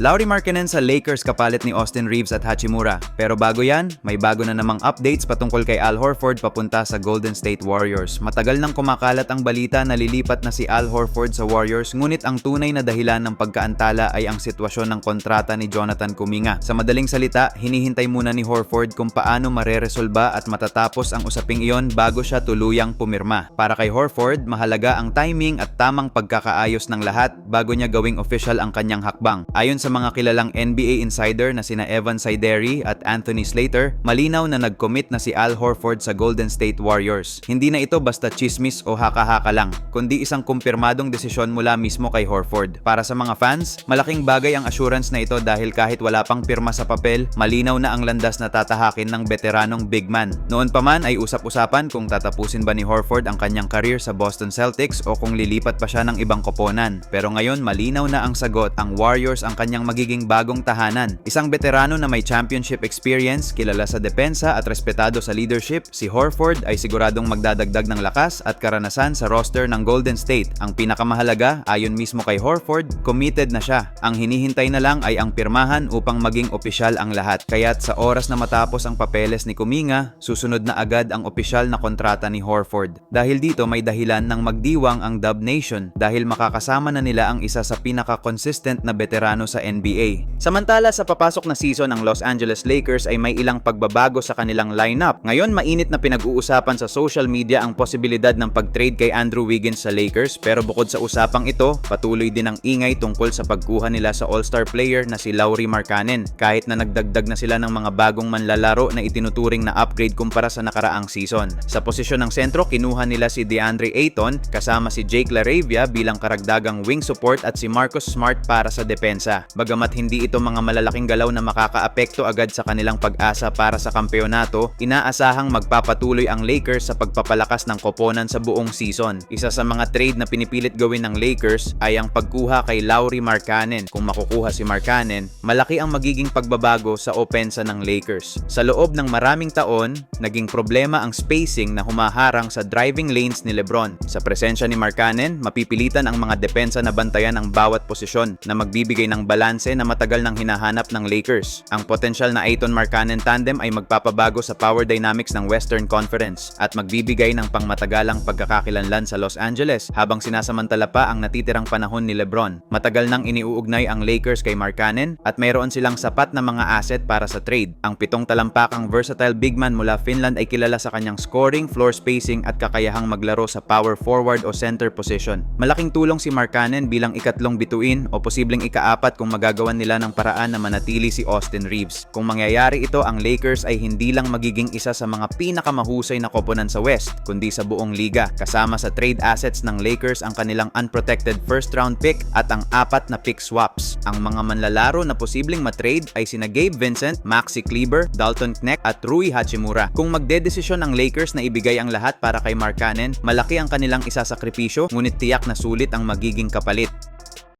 Lauri Markkanen sa Lakers kapalit ni Austin Reeves at Hachimura. Pero bago yan, may bago na namang updates patungkol kay Al Horford papunta sa Golden State Warriors. Matagal nang kumakalat ang balita na lilipat na si Al Horford sa Warriors ngunit ang tunay na dahilan ng pagkaantala ay ang sitwasyon ng kontrata ni Jonathan Kuminga. Sa madaling salita, hinihintay muna ni Horford kung paano mareresolba at matatapos ang usaping iyon bago siya tuluyang pumirma. Para kay Horford, mahalaga ang timing at tamang pagkakaayos ng lahat bago niya gawing official ang kanyang hakbang. Ayon sa mga kilalang NBA insider na sina Evan Sideri at Anthony Slater, malinaw na nag-commit na si Al Horford sa Golden State Warriors. Hindi na ito basta chismis o haka-haka lang, kundi isang kumpirmadong desisyon mula mismo kay Horford. Para sa mga fans, malaking bagay ang assurance na ito dahil kahit wala pang pirma sa papel, malinaw na ang landas na tatahakin ng veteranong big man. Noon pa man ay usap-usapan kung tatapusin ba ni Horford ang kanyang career sa Boston Celtics o kung lilipat pa siya ng ibang koponan. Pero ngayon malinaw na ang sagot, ang Warriors ang kanyang magiging bagong tahanan. Isang veterano na may championship experience, kilala sa depensa at respetado sa leadership, si Horford ay siguradong magdadagdag ng lakas at karanasan sa roster ng Golden State. Ang pinakamahalaga, ayon mismo kay Horford, committed na siya. Ang hinihintay na lang ay ang pirmahan upang maging opisyal ang lahat. Kaya't sa oras na matapos ang papeles ni Kuminga, susunod na agad ang opisyal na kontrata ni Horford. Dahil dito may dahilan ng magdiwang ang Dub Nation dahil makakasama na nila ang isa sa pinaka-consistent na veterano sa NBA. Samantala sa papasok na season ng Los Angeles Lakers ay may ilang pagbabago sa kanilang lineup. Ngayon mainit na pinag-uusapan sa social media ang posibilidad ng pag-trade kay Andrew Wiggins sa Lakers pero bukod sa usapang ito, patuloy din ang ingay tungkol sa pagkuha nila sa All-Star player na si Lauri Markkanen kahit na nagdagdag na sila ng mga bagong manlalaro na itinuturing na upgrade kumpara sa nakaraang season. Sa posisyon ng sentro, kinuha nila si DeAndre Ayton kasama si Jake LaRavia bilang karagdagang wing support at si Marcus Smart para sa depensa. Bagamat hindi ito mga malalaking galaw na makakaapekto agad sa kanilang pag-asa para sa kampeonato, inaasahang magpapatuloy ang Lakers sa pagpapalakas ng koponan sa buong season. Isa sa mga trade na pinipilit gawin ng Lakers ay ang pagkuha kay Lauri Markkanen. Kung makukuha si Markkanen, malaki ang magiging pagbabago sa opensa ng Lakers. Sa loob ng maraming taon, naging problema ang spacing na humaharang sa driving lanes ni LeBron. Sa presensya ni Markkanen, mapipilitan ang mga depensa na bantayan ang bawat posisyon na magbibigay ng balanse na matagal nang hinahanap ng Lakers. Ang potensyal na Ayton Markkanen tandem ay magpapabago sa power dynamics ng Western Conference at magbibigay ng pangmatagalang pagkakakilanlan sa Los Angeles habang sinasamantala pa ang natitirang panahon ni LeBron. Matagal nang iniuugnay ang Lakers kay Markkanen at mayroon silang sapat na mga asset para sa trade. Ang pitong talampakang versatile big man mula Finland ay kilala sa kanyang scoring, floor spacing at kakayahang maglaro sa power forward o center position. Malaking tulong si Markkanen bilang ikatlong bituin o posibleng ikaapat kung magagawan nila ng paraan na manatili si Austin Reeves. Kung mangyayari ito, ang Lakers ay hindi lang magiging isa sa mga pinakamahusay na koponan sa West, kundi sa buong liga. Kasama sa trade assets ng Lakers ang kanilang unprotected first round pick at ang apat na pick swaps. Ang mga manlalaro na posibleng matrade ay sina Gabe Vincent, Maxi Kleber, Dalton Knecht at Rui Hachimura. Kung magdedesisyon ang Lakers na ibigay ang lahat para kay Markkanen, malaki ang kanilang isasakripisyo ngunit tiyak na sulit ang magiging kapalit.